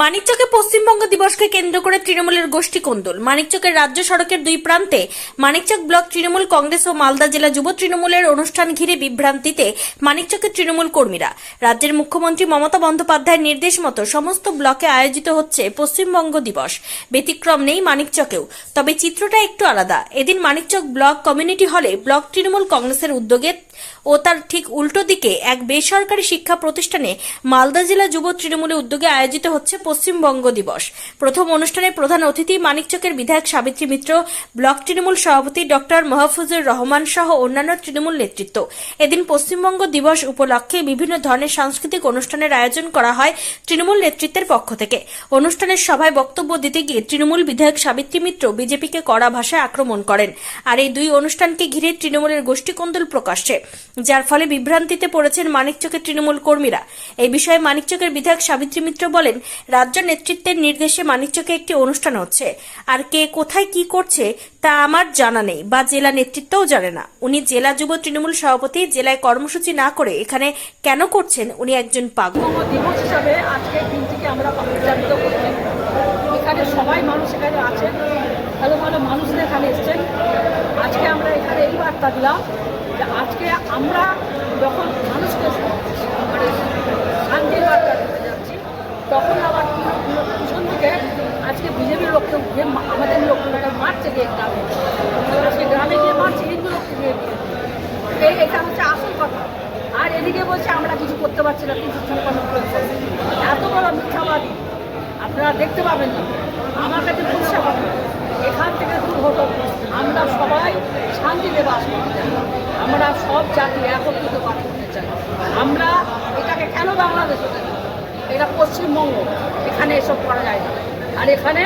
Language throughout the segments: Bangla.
মানিকচকে পশ্চিমবঙ্গ দিবসকে কেন্দ্র করে তৃণমূলের গোষ্ঠী কোন্দল। মানিকচকের রাজ্য সড়কের দুই প্রান্তে মানিকচক ব্লক তৃণমূল কংগ্রেস ও মালদা জেলা যুব তৃণমূলের অনুষ্ঠান ঘিরে বিভ্রান্তিতে মানিকচকের তৃণমূল কর্মীরা। রাজ্যের মুখ্যমন্ত্রী মমতা বন্দ্যোপাধ্যায়ের নির্দেশ মতো সমস্ত ব্লকে আয়োজিত হচ্ছে পশ্চিমবঙ্গ দিবস। ব্যতিক্রম নেই মানিকচকেও। তবে চিত্রটা একটু আলাদা। এদিন মানিকচক ব্লক কমিউনিটি হলে ব্লক তৃণমূল কংগ্রেসের উদ্যোগে ও তার ঠিক উল্টো দিকে এক বেসরকারি শিক্ষা প্রতিষ্ঠানে মালদা জেলা যুব তৃণমূলের উদ্যোগে আয়োজিত হচ্ছে পশ্চিমবঙ্গ দিবস। প্রথম অনুষ্ঠানে প্রধান অতিথি মানিকচকের বিধায়ক সাবিত্রী মিত্র, ব্লক তৃণমূল সভাপতি ডক্টর মাহফুজুর রহমান সহ অন্যান্য তৃণমূল নেতৃত্ব। এদিন পশ্চিমবঙ্গ দিবস উপলক্ষে বিভিন্ন ধরনের সাংস্কৃতিক অনুষ্ঠানের আয়োজন করা হয় তৃণমূল নেতৃত্বের পক্ষ থেকে। অনুষ্ঠানের সভায় বক্তব্য দিতে গিয়ে তৃণমূল বিধায়ক সাবিত্রী মিত্র বিজেপিকে কড়া ভাষায় আক্রমণ করেন। আর এই দুই অনুষ্ঠানকে ঘিরে তৃণমূলের গোষ্ঠীকন্দল প্রকাশ্যে। যার ফলে বিভ্রান্তিতে পড়েছেন মানিকচকের তৃণমূল কর্মীরা। এই বিষয়ে মানিকচকের বিধায়ক সাবিত্রী মিত্র বলেন, রাজ্য নেতৃত্বের নির্দেশে মানিকচকে একটি অনুষ্ঠান হচ্ছে। আর কে কোথায় কি করছে তা আমার জানা নেই, বা জেলা নেতৃত্বও জানে না। উনি জেলা যুব তৃণমূল সভাপতি, জেলায় কর্মসূচি না করে এখানে কেন করছেন উনি একজন পাগল। দিবস হিসাবে দিনটিকে আমরা এখানে সবাই মানুষ এখানে আছেন ভালো ভালো মানুষরা এখানে এসছেন। আজকে আমরা এখানে এই বার্তা দিলাম যে আজকে আমরা যখন মানুষকে মানে শান্তির বার্তা দিতে যাচ্ছি, তখন আবার পিছন থেকে আজকে বিজেপির লোককে যে আমাদের লোকগুলোকে মারছে গিয়ে গ্রামে আজকে গ্রামে গিয়ে মারছে, হিন্দু লোককে গিয়ে। এই এটা হচ্ছে আসল কথা। আর এদিকে বলছে, আমরা কিছু করতে পারছি না, কিছু এত বড় মিথ্যাবাদী। আপনারা দেখতে পাবেন না। আমার কাছে পরিষেবা কথা এখান থেকে দূর হতো আমরা সবাই শান্তিতে বাস করতে আমরা সব জাতি একত্রিত করতে চাই। আমরা এটাকে কেন বাংলাদেশ হতে? এটা পশ্চিমবঙ্গ। এখানে এসব করা যায় না। আর এখানে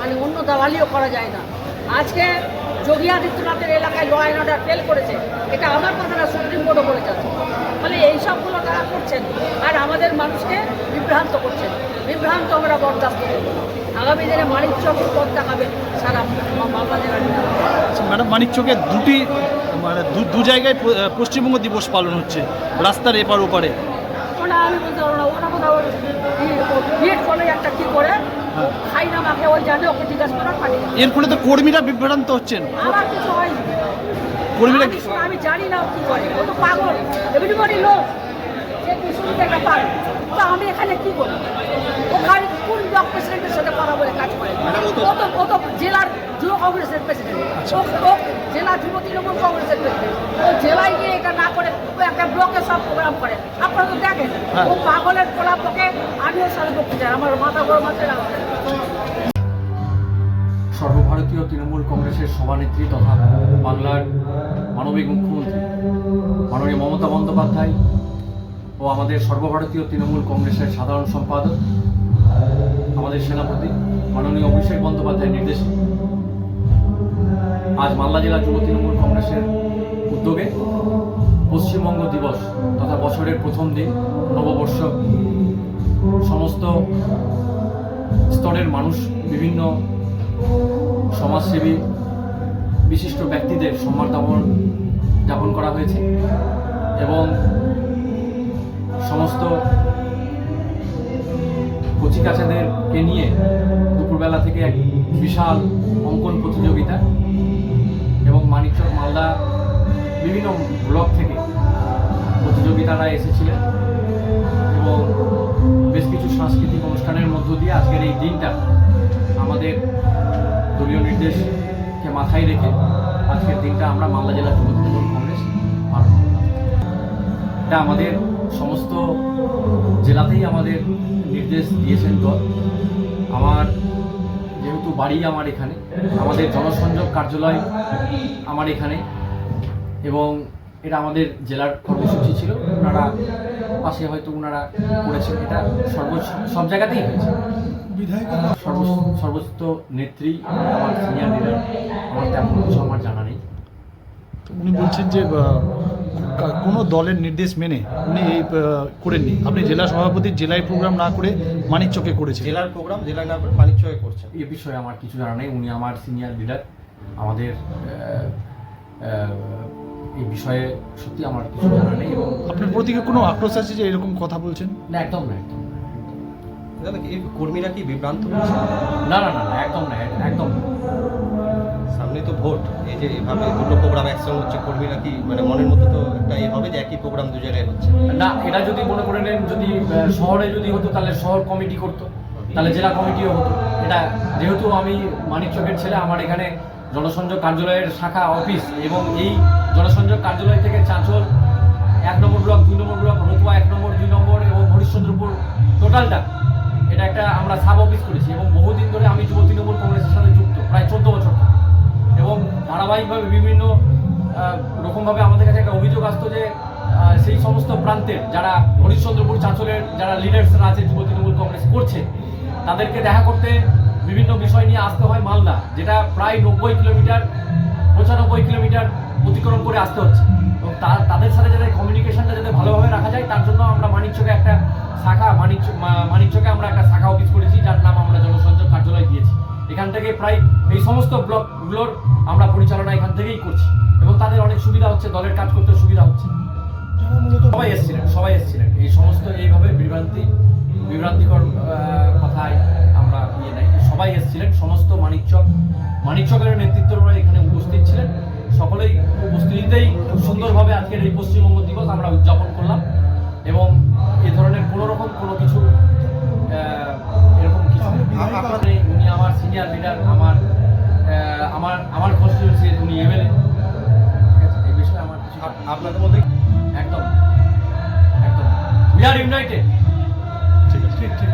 মানে অন্য দালালিও করা যায় না। আজকে যোগী আদিত্যনাথের এলাকায় ল অ্যান্ড অর্ডার ফেল করেছে, এটা আমার কথা না, সুপ্রিম কোর্টও বলে যাচ্ছে ফলে এইসবগুলো তারা করছেন আর আমাদের মানুষকে বিভ্রান্ত করছেন। বিভ্রান্ত আমরা বরদাস্ত করব। আগামী দিনে মানিক চক্র পথ দেখাবেন সারা মালদা জেলার ম্যাডাম মানিকচকে দুটি মানে দু- দু জায়গায় পশ্চিমবঙ্গ দিবস পালন হচ্ছে রাস্তার এপার ওপারে। ওটা আমি বলতে পারব না ওটা কোথাও একটা কি করে খাই না মাকে ওই জানে ওকে জিজ্ঞাসা পারি এর ফলে তো কর্মীরা বিভ্রান্ত হচ্ছেন। আমার কিছু হয়নি কর্মীরা আমি আমি জানি না কি করে ও তো পাগল এভরিবডি লোক সে শুনতে একটা পাগল। তো আমি এখানে কি করি ওখানে কোন ব্লক প্রেসিডেন্টের সাথে কথা বলে কাজ করে? ও তো ও তো জেলার কংগ্রেসের প্রেসিডেন্ট জেলা যুব তৃণমূল কংগ্রেসের প্রেসিডেন্ট ও জেলায় গিয়ে এটা না করে ও একটা ব্লকে সব প্রোগ্রাম করে। আপনারা তো দেখেন হ্যাঁ। ও পাগলের পোলাপকে আমিও সাথে করতে চাই আমার মাথা গরম আছে সর্বভারতীয় তৃণমূল কংগ্রেসের সভানেত্রী তথা বাংলার মানবিক মুখ্যমন্ত্রী মাননীয় মমতা বন্দ্যোপাধ্যায় ও আমাদের সর্বভারতীয় তৃণমূল কংগ্রেসের সাধারণ সম্পাদক আমাদের সেনাপতি মাননীয় অভিষেক বন্দ্যোপাধ্যায়ের নির্দেশে আজ মালদা জেলা যুব তৃণমূল কংগ্রেসের উদ্যোগে পশ্চিমবঙ্গ দিবস তথা বছরের প্রথম দিন, নববর্ষ, সমস্ত স্তরের মানুষ, বিভিন্ন সমাজসেবী, বিশিষ্ট ব্যক্তিদের সম্মান যাপন করা হয়েছে এবং সমস্ত কচিকাচাদেরকে নিয়ে দুপুরবেলা থেকে এক বিশাল অঙ্কন প্রতিযোগিতা মানিকচক মালদা বিভিন্ন ব্লক থেকে প্রতিযোগিতারা এসেছিলেন এবং বেশ কিছু সাংস্কৃতিক অনুষ্ঠানের মধ্য দিয়ে আজকের এই দিনটা আমাদের দলীয় নির্দেশকে মাথায় রেখে আজকের দিনটা আমরা মালদা জেলা যুব তৃণমূল কংগ্রেস পালন এটা আমাদের সমস্ত জেলাতেই আমাদের নির্দেশ দিয়েছেন দল। আমার যেহেতু বাড়ি আমার এখানে, আমাদের জনসংযোগ কার্যালয় আমার এখানে এবং এটা আমাদের জেলার কর্মসূচি ছিল। ওনারা পাশে হয়তো ওনারা করেছেন। এটা সর্ব সব জায়গাতেই হয়েছে। সর্বোচ্চ নেত্রী আমার সিনিয়র লিডার আমার তেমন কিছু আমার জানা নেই। উনি বলছেন যে কোনো দলের নির্দেশ মেনে উনি এই করেননি। আপনি জেলা সভাপতি জেলায় প্রোগ্রাম না করে মানিকচকে করেছেন। জেলার প্রোগ্রাম জেলায় না করে মানিকচকে করছেন। এ বিষয়ে আমার কিছু জানা নেই। উনি আমার সিনিয়র লিডার। আমাদের এই বিষয়ে সত্যি আমার কিছু জানা নেই এবং আপনার প্রতি কি কোনো আক্রোশ আছে যে এরকম কথা বলছেন? না একদম না একদম না। কি এই কর্মীরা কি বিভ্রান্ত না না না না, একদম না একদম না। যে এভাবে দুটো প্রোগ্রাম একসঙ্গে হচ্ছে কর্মীরা কি মানে মনের মধ্যে তো একটা এ হবে যে একই প্রোগ্রাম দু জায়গায় হচ্ছে। না, এটা যদি মনে করে নেন, যদি শহরে যদি হতো, তাহলে শহর কমিটি করতো। তাহলে জেলা কমিটিও হতো। এটা যেহেতু আমি মানিকচকের ছেলে, আমার এখানে জনসংযোগ কার্যালয়ের শাখা অফিস এবং এই জনসংযোগ কার্যালয় থেকে চাঁচল, এক নম্বর ব্লক, দুই নম্বর ব্লক, রতুয়া এক নম্বর, দুই নম্বর এবং হরিশ্চন্দ্রপুর টোটালটা এটা একটা আমরা সাব অফিস করেছি এবং বহুদিন ধরে আমি যুব তৃণমূল কংগ্রেসের সাথে যুক্ত, প্রায় চোদ্দ বছর এবং ধারাবাহিকভাবে বিভিন্ন রকমভাবে আমাদের কাছে একটা অভিযোগ আসতো যে সেই সমস্ত প্রান্তের যারা হরিশ্চন্দ্রপুর চাঁচলের যারা লিডার্সরা আছে, যুব তৃণমূল কংগ্রেস করছে, তাদেরকে দেখা করতে বিভিন্ন বিষয় নিয়ে আসতে হয় মালদা, যেটা প্রায় নব্বই কিলোমিটার, পঁচানব্বই কিলোমিটার অতিক্রম করে আসতে হচ্ছে। এবং তাদের সাথে যাতে কমিউনিকেশনটা যাতে ভালোভাবে রাখা যায়, তার জন্য আমরা মানিকচকে একটা শাখা মানিক মানিকচকে আমরা একটা শাখা অফিস করেছি, যার নাম আমরা জনসংযোগ কার্যালয় দিয়েছি। এখান থেকে প্রায় এই সমস্ত ব্লকগুলোর আমরা পরিচালনা এখান থেকেই করছি। এবং তাদের অনেক সুবিধা হচ্ছে দলের কাজ করতে সুবিধা হচ্ছে। সবাই এসেছিলেন সবাই এসেছিলেন। এই সমস্ত এইভাবে বিভ্রান্তি বিভ্রান্তিকর কথায় আমরা ইয়ে নেই। সবাই এসেছিলেন সমস্ত মানিকচক মানিকচকের নেতৃত্বরা এখানে উপস্থিত ছিলেন। সকলেই উপস্থিতিতেই খুব সুন্দরভাবে আজকের এই পশ্চিমবঙ্গ দিবস আমরা উদযাপন করলাম। এবং এ ধরনের কোনো রকম কোনো কিছু এরকম কিছু সিনিয়র লিডার আমার আমার আমার কনস্টিটিউন্সির উনি এমএলএ এই বিষয়ে আমার আপনাদের মধ্যে? একদম একদম। উই আর ইউনাইটেড ঠিক আছে